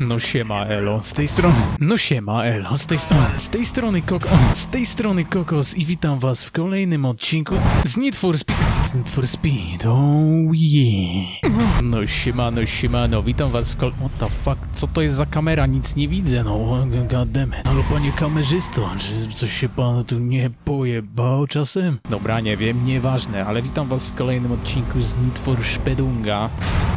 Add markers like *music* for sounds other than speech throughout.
No siema Elo, z tej strony. No siema Elo, z tej, o, z tej strony Kok... O, z tej strony Kokos i witam was w kolejnym odcinku z Need for Speed. Z Need for Speed, oh yeah. No siemano, siemano, witam was w kol... What the fuck, co to jest za kamera? Nic nie widzę, no goddammit. Ale panie kamerzysto, czy coś się panu tu nie pojebało czasem? Dobra, nie wiem, nieważne, ale witam was w kolejnym odcinku z Need for Spedunga.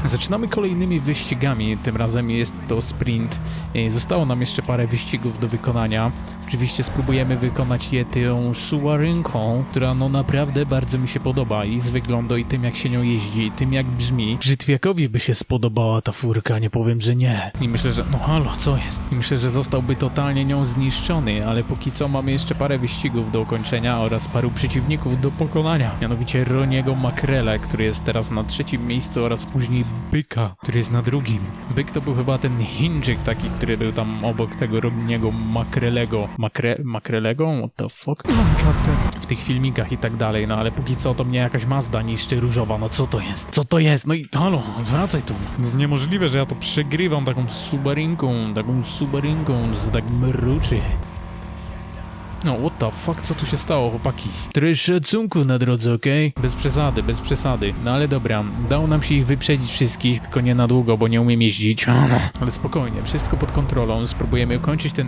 Zaczynamy kolejnymi wyścigami, tym razem jest to sprint. E, Zostało nam jeszcze parę wyścigów do wykonania. Oczywiście spróbujemy wykonać je tą suwarynką, która no naprawdę bardzo mi się podoba i z wyglądu i tym jak się nią jeździ, i tym jak brzmi. Brzydwiakowi by się spodobała ta furka, nie powiem, że nie. I myślę, że no halo, co jest? I myślę, że zostałby totalnie nią zniszczony, ale póki co mamy jeszcze parę wyścigów do ukończenia oraz paru przeciwników do pokonania. Mianowicie Roniego Makrele, który jest teraz na trzecim miejscu oraz później Byka, który jest na drugim. Byk to był chyba ten Chińczyk taki, który był tam obok tego Roniego Makrelego. Makre... Makrelego? What the fuck? W tych filmikach i tak dalej, no ale póki co to mnie jakaś Mazda niszczy różowa, no co to jest? Co to jest? No i halo, wracaj tu. To jest niemożliwe, że ja to przegrywam taką subarinką, taką subarinką z tak mruczy. No, what the fuck, co tu się stało, chłopaki? Trochę szacunku na drodze, okej? Bez przesady, bez przesady. No ale dobra, udało nam się ich wyprzedzić wszystkich, tylko nie na długo, bo nie umiem jeździć. *laughs* Ale spokojnie, wszystko pod kontrolą, spróbujemy ukończyć ten...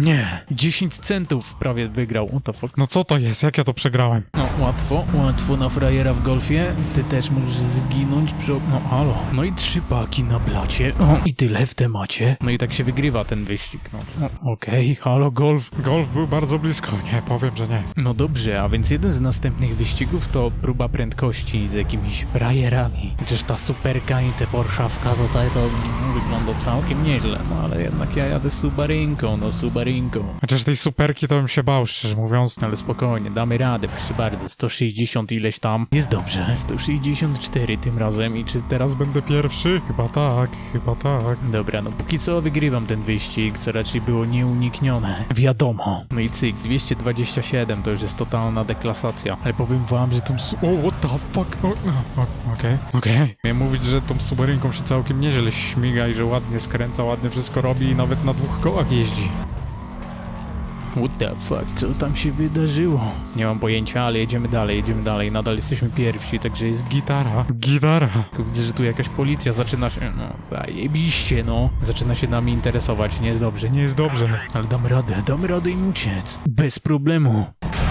Nie, 10 centów prawie wygrał, what the fuck? No co to jest? Jak ja to przegrałem? No, łatwo, łatwo na frajera w golfie. Ty też możesz zginąć przy... No, halo. No i trzy paki na blacie. O, i tyle w temacie. No i tak się wygrywa ten wyścig, no. no Okej, halo, golf. Golf był bardzo blisko. Nie, powiem, że nie. No dobrze, a więc jeden z następnych wyścigów to próba prędkości z jakimiś frajerami. Chociaż ta superka i te Porszawka tutaj to wygląda całkiem nieźle, no ale jednak ja jadę Subarynką, no Subarynką. Chociaż tej superki to bym się bał, szczerze mówiąc. Ale spokojnie, damy radę, proszę bardzo. 160 ileś tam. Jest dobrze. 164 tym razem i czy teraz będę... Pierwszy? Chyba tak, chyba tak. Dobra, no póki co wygrywam ten wyścig, co raczej było nieuniknione. Wiadomo. No i cyk, 227 to już jest totalna deklasacja. Ale powiem wam, że tą... su- O, what the fuck? No, Okej, okej. Miałem mówić, że tą subarynką się całkiem nieźle śmiga i że ładnie skręca, ładnie wszystko robi i nawet na dwóch kołach jeździ. What the fuck, co tam się wydarzyło? Nie mam pojęcia, ale jedziemy dalej, jedziemy dalej. Nadal jesteśmy pierwsi, także jest Gitara, gitara. Tylko widzę, że tu jakaś policja zaczyna się... No, zajebiście, no. Zaczyna się nami interesować, nie jest dobrze, nie jest dobrze. Ale damy radę, damy radę im uciec. Bez problemu.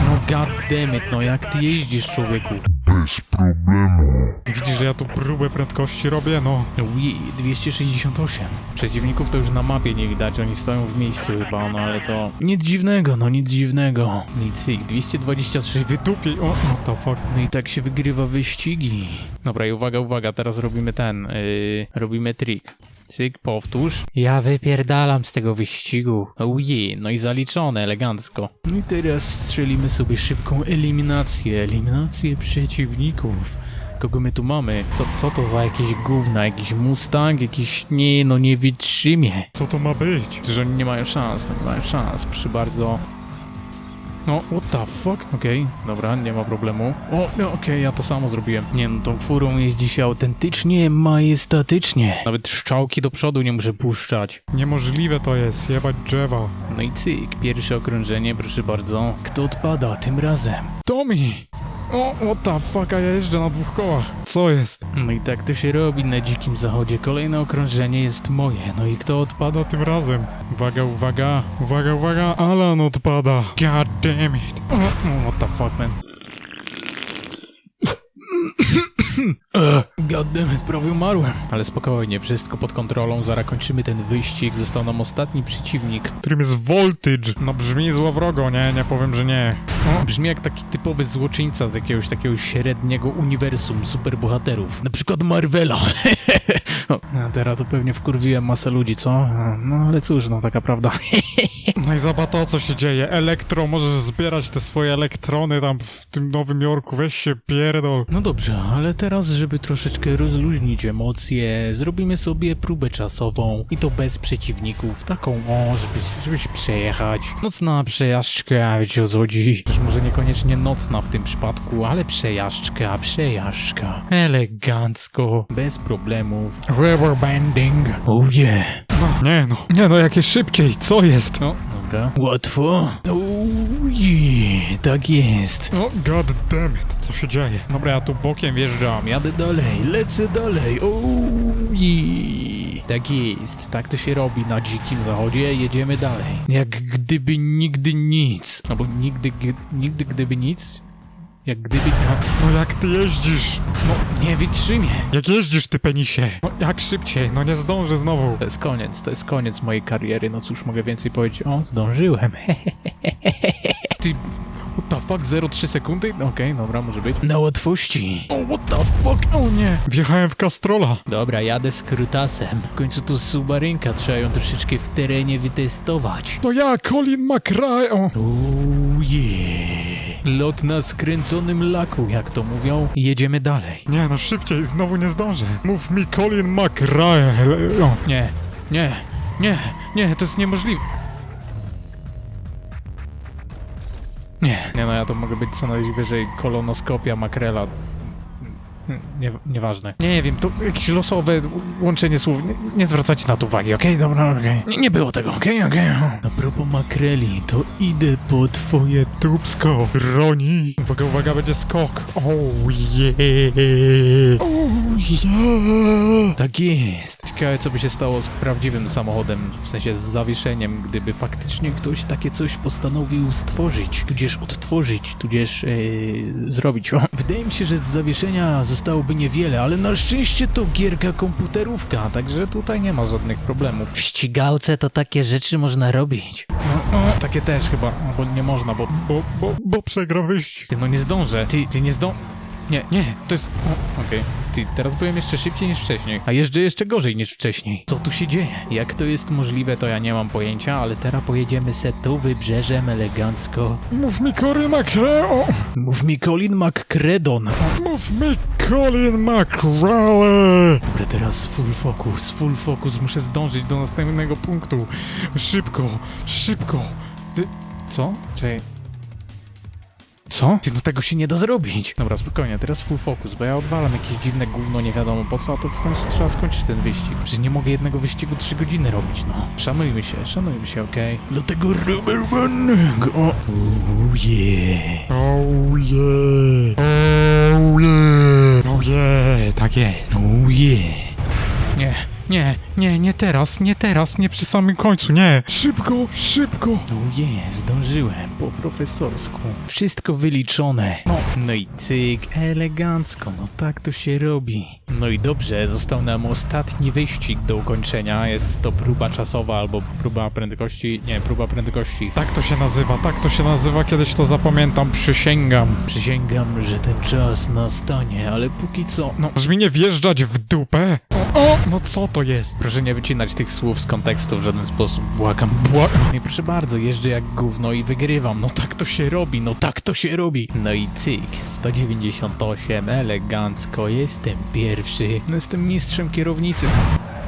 No god damn it, no jak ty jeździsz, człowieku? Bez problemu. Widzisz, że ja tu próbę prędkości robię? No, Ui, 268. Przeciwników to już na mapie nie widać, oni stoją w miejscu chyba, no ale to... Nic dziwnego, no nic dziwnego. Nic, 223 wydupiej. O, what the fuck. No i tak się wygrywa wyścigi. Dobra i uwaga, uwaga, teraz robimy ten, yy, robimy trik. Cyk, powtórz. Ja wypierdalam z tego wyścigu. Ujej, no i zaliczone, elegancko. No i teraz strzelimy sobie szybką eliminację, eliminację przeciwników. Kogo my tu mamy? Co, co to za jakieś gówna? Jakiś Mustang? Jakiś... Nie, no nie wytrzymie. Co to ma być? Że oni nie mają szans, no nie mają szans, przy bardzo... No, what the fuck? Okej, dobra, nie ma problemu. O, no, okej, ja to samo zrobiłem. Nie no, tą furą jeździ się autentycznie majestatycznie. Nawet szczałki do przodu nie muszę puszczać. Niemożliwe to jest, jebać drzewa. No i cyk, pierwsze okrążenie, proszę bardzo. Kto odpada tym razem? Tommy! O, what the fuck, a ja jeżdżę na dwóch kołach. Co jest? No i tak to się robi na dzikim zachodzie. Kolejne okrążenie jest moje. No i kto odpada? Pada tym razem. Uwaga, uwaga, uwaga, uwaga, Alan odpada. God damn it. O, o, what the fuck, man? Goddammit, prawie umarłem. Ale spokojnie, wszystko pod kontrolą, zaraz kończymy ten wyścig. Został nam ostatni przeciwnik. Którym jest Voltage. No brzmi złowrogo, nie? Nie powiem, że nie. O, brzmi jak taki typowy złoczyńca z jakiegoś takiego średniego uniwersum superbohaterów. Na przykład Marvela. *laughs* a teraz to pewnie wkurwiłem masę ludzi, co? No ale cóż, no taka prawda. *laughs* No i zobacz to, co się dzieje. Elektro, możesz zbierać te swoje elektrony tam w tym Nowym Jorku. Weź się pierdol. No dobrze, ale teraz, żeby troszeczkę rozluźnić emocje, zrobimy sobie próbę czasową i to bez przeciwników, taką o, żeby, żebyś przejechać. Nocna przejażdżka, wiecie o co chodzi? Może niekoniecznie nocna w tym przypadku, ale przejażdżka, przejażdżka. Elegancko, bez problemów. Rubber banding. Oh yeah. No, nie no. Nie no, jakie szybciej, co jest? No, Dobra. Łatwo? Oh yeah, tak jest. no god damn it, co się dzieje? Dobra, ja tu bokiem wjeżdżam. Ja... Jadę dalej, lecę dalej. Oh, yeah. Tak jest, tak to się robi na dzikim zachodzie, jedziemy dalej. Jak gdyby nigdy nic. Albo nigdy, g- nigdy gdyby nic. Jak gdyby... No jak ty jeździsz? No, nie wytrzymie. Jak jeździsz, ty penisie? No jak szybciej, no nie zdążę znowu. To jest koniec, to jest koniec mojej kariery, no cóż mogę więcej powiedzieć? O, zdążyłem. *laughs* Ty... What the fuck, 0,3 sekundy? Okej, dobra, może być. Na łatwości. O, what the fuck? O nie. Wjechałem w Castrola. Dobra, jadę z Krutasem. W końcu to subarynka, trzeba ją troszeczkę w terenie wytestować. To ja, Colin McRae. O. Uuu, yeah. Lot na skręconym laku, jak to mówią. Jedziemy dalej. Nie no, szybciej, znowu nie zdążę. Mów mi Colin McRae. Nie, nie, nie, nie, to jest niemożliwe. Nie. Nie no, ja to mogę być co najwyżej kolonoskopia makrela. Nie, nieważne. Nie wiem, to jakieś losowe łączenie słów. Nie, nie zwracajcie na to uwagi, okej? Dobra, okej. Nie, nie było tego, okej, okej. A propos makreli, to idę po twoje Dubsko. Broni. Uwaga, uwaga, będzie skok. Oh yeah. Oh yeah. Tak jest. Ciekawe, co by się stało z prawdziwym samochodem, w sensie z zawieszeniem, gdyby faktycznie ktoś takie coś postanowił stworzyć, tudzież odtworzyć, tudzież yy, zrobić. O, Wydaje mi się, że z zawieszenia zostałoby niewiele, ale na szczęście to gierka komputerówka, także tutaj nie ma żadnych problemów. W ścigałce to takie rzeczy można robić. No, no, takie też chyba, bo nie można, bo... Bo, bo, bo przegra wyścig. Ty, no nie zdążę. Ty, ty nie zdążę. Nie, nie, to jest... o, Okej. Ty, teraz byłem jeszcze szybciej niż wcześniej, a jeżdżę jeszcze gorzej niż wcześniej. Co tu się dzieje? Jak to jest możliwe, to ja nie mam pojęcia, ale teraz pojedziemy se tu wybrzeżem elegancko. Mów mi Colin McRae. O. Mów mi Colin McCredon. Mów mi Colin McRae. Dobra, teraz full focus, full focus, muszę zdążyć do następnego punktu. Szybko, szybko. Ty... Co? Czekaj. Co? Ty, no tego się nie da zrobić. Dobra, spokojnie, teraz full focus, bo ja odwalam jakieś dziwne gówno, nie wiadomo po co, a to w końcu trzeba skończyć ten wyścig. Przecież nie mogę jednego wyścigu 3 godziny robić, no. Szanujmy się, szanujmy się, okej? Dlatego rubber banding, o... Oh yeah. Oh yeah. Oh yeah. Oh yeah. Tak jest. Oh yeah. Nie, nie, nie, nie teraz, nie teraz, nie przy samym końcu, nie. Szybko, szybko. Oh yeah, zdążyłem, po profesorsku. Wszystko wyliczone. No, no i cyk, elegancko, no tak to się robi. No i dobrze, został nam ostatni wyścig do ukończenia. Jest to próba czasowa albo próba prędkości. Nie, próba prędkości. Tak to się nazywa, tak to się nazywa, kiedyś to zapamiętam, przysięgam. Przysięgam, że ten czas nastanie, ale póki co. No, Możesz mi nie wjeżdżać w dupę? O, no co to jest? proszę nie wycinać tych słów z kontekstu w żaden sposób. Błagam, błagam. I proszę bardzo, jeżdżę jak gówno i wygrywam. No tak to się robi, no tak to się robi. No i cyk, 198, elegancko, jestem pierwszy. No jestem mistrzem kierownicy.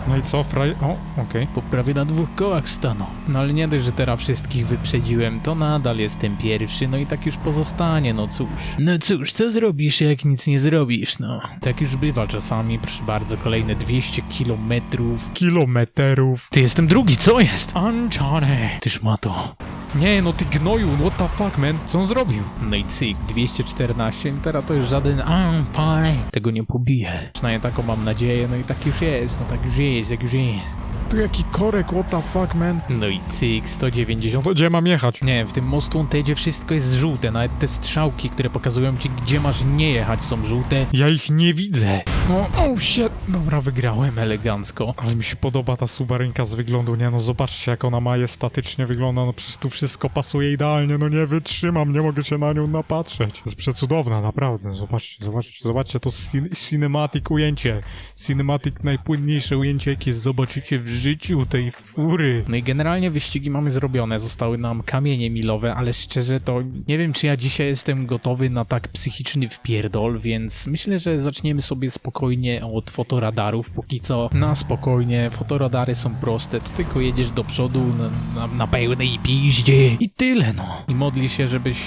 No i co, fraj... O, okej. Po prawie na dwóch kołach stanął. No ale nie dość, że teraz wszystkich wyprzedziłem, to nadal jestem pierwszy, no i tak już pozostanie, no cóż. No cóż, co zrobisz, jak nic nie zrobisz, no. Tak już bywa czasami, proszę bardzo, kolejne 200 kilometrów. Kilometrów. Ty jestem drugi, co jest? Antony. Tyż ma to. Nie, no ty gnoju, what the fuck, man? Co on zrobił? No i cyk, 214, no teraz to już żaden Antony tego nie pobije. Przynajmniej taką mam nadzieję, no i tak już jest, no tak już jest, tak już jest. Tu jaki korek, what the fuck, man? No i cyk, 190. To gdzie mam jechać? Nie w tym mostu Ontedzie wszystko jest żółte, nawet te strzałki, które pokazują ci, gdzie masz nie jechać, są żółte. Ja ich nie widzę. No, oh shit. Dobra, wygrałem elegancko. Ale mi się podoba ta subarynka z wyglądu, nie no zobaczcie jak ona majestatycznie wygląda, no przecież tu wszystko pasuje idealnie, no nie wytrzymam, nie mogę się na nią napatrzeć. Jest przecudowna, naprawdę, zobaczcie, zobaczcie, zobaczcie to cin cinematic ujęcie. Cinematic najpłynniejsze ujęcie jakie zobaczycie w życiu tej fury. No i generalnie wyścigi mamy zrobione, zostały nam kamienie milowe, ale szczerze to nie wiem, czy ja dzisiaj jestem gotowy na tak psychiczny wpierdol, więc myślę, że zaczniemy sobie spokojnie od fotoradarów. Póki co na spokojnie, fotoradary są proste, tu tylko jedziesz do przodu na, na, na pełnej piździe i tyle no. I modli się, żebyś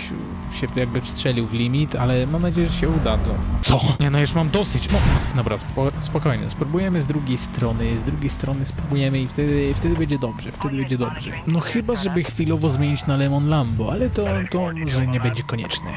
się jakby wstrzelił w limit, ale mam nadzieję, że się uda. No. Co? Nie no, już mam dosyć. No. Dobra, spo, spokojnie, spróbujemy z drugiej strony, z drugiej strony spróbujemy i wtedy, wtedy będzie dobrze, wtedy będzie dobrze. No chyba, żeby chwilowo zmienić na Lemon Lambo, ale to, to może nie będzie konieczne.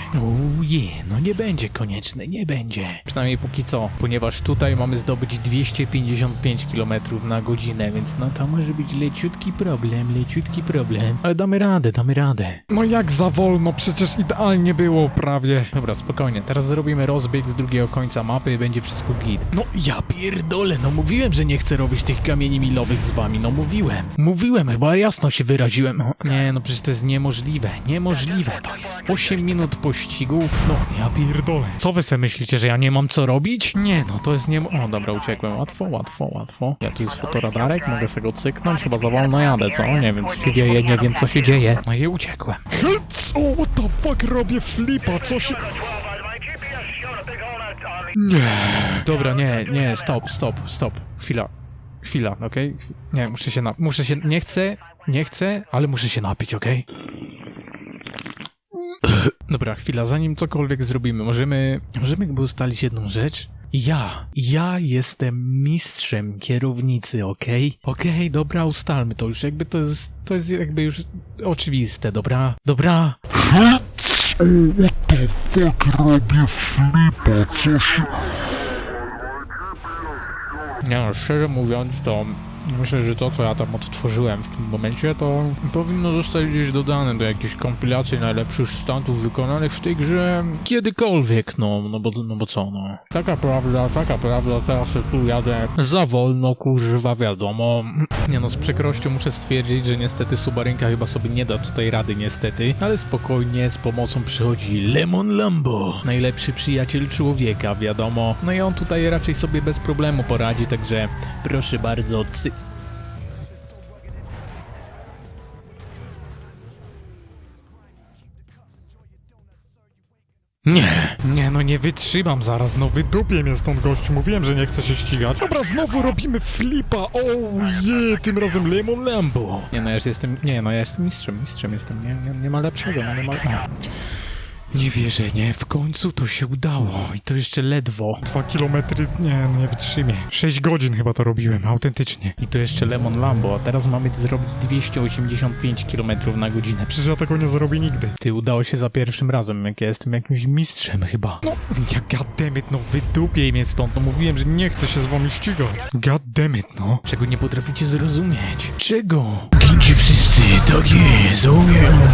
Uje, no nie będzie konieczne, nie będzie. Przynajmniej póki co, ponieważ tutaj mamy zdobyć 255 km na godzinę, więc no to może być leciutki problem, leciutki problem. Ale damy radę, damy radę. No jak za wolno, przecież idealnie było prawie. Dobra, spokojnie. Teraz zrobimy rozbieg z drugiego końca mapy i będzie wszystko git. No ja pierdolę, no mówiłem, że nie chcę robić tych kamieni milowych z wami, no mówiłem. Mówiłem, chyba jasno się wyraziłem. No, nie, no przecież to jest niemożliwe, niemożliwe to jest. 8 minut pościgu, no ja pierdolę. Co wy sobie myślicie, że ja nie mam co robić? Nie, no to jest nie... O, dobra, uciekłem. Łatwo, łatwo, łatwo. Ja tu jest fotoradarek, mogę sobie go cyknąć, chyba za wolno jadę, co? Nie wiem, co się dzieje, nie wiem, co się dzieje. No i uciekłem. Co? What the fuck? Robię flipa, co się... Dobra, nie, nie, stop, stop, stop. Chwila. Chwila, okej? Nie, muszę się na... Muszę się... Nie chcę, nie chcę, ale muszę się napić, okej? Dobra, chwila, zanim cokolwiek zrobimy, możemy... Możemy jakby ustalić jedną rzecz? Ja, ja jestem mistrzem kierownicy, okej? Okej, dobra, ustalmy to już, jakby to jest, to jest jakby już oczywiste, dobra? Dobra, what the fuck, robię flipa, co się... Nie no, szczerze mówiąc, to myślę, że to, co ja tam odtworzyłem w tym momencie, to powinno zostać gdzieś dodane do jakiejś kompilacji najlepszych stantów wykonanych w tej grze kiedykolwiek, no, no bo, no bo co, no. Taka prawda, taka prawda, teraz tu jadę za wolno, kurwa, wiadomo. Nie no, z przykrością muszę stwierdzić, że niestety Subarynka chyba sobie nie da tutaj rady, niestety, ale spokojnie, z pomocą przychodzi Lemon Lambo, najlepszy przyjaciel człowieka, wiadomo. No i on tutaj raczej sobie bez problemu poradzi, także proszę bardzo, cy... Nie, Nie no, nie wytrzymam zaraz, no wydupię mnie stąd gościu, mówiłem, że nie chcę się ścigać. Dobra, znowu robimy flipa, o je, tym razem Lemon Lambo. nie no, ja już jestem, nie no, ja jestem mistrzem, mistrzem jestem, nie, nie, nie ma lepszego, no, nie ma... Nie wierzę, nie, w końcu to się udało i to jeszcze ledwo. Dwa kilometry, nie, nie wytrzymię. Sześć godzin chyba to robiłem, autentycznie. I to jeszcze Lemon Lambo, a teraz mamy zrobić 285 km na godzinę. Przecież ja tego nie zrobię nigdy. Ty, udało się za pierwszym razem, jak ja jestem jakimś mistrzem chyba. No, ja goddammit, no wydupię mnie stąd, no mówiłem, że nie chcę się z wami ścigać. Goddammit, no. Czego nie potraficie zrozumieć? Czego? Gincie wszyscy, tak jest, yeah.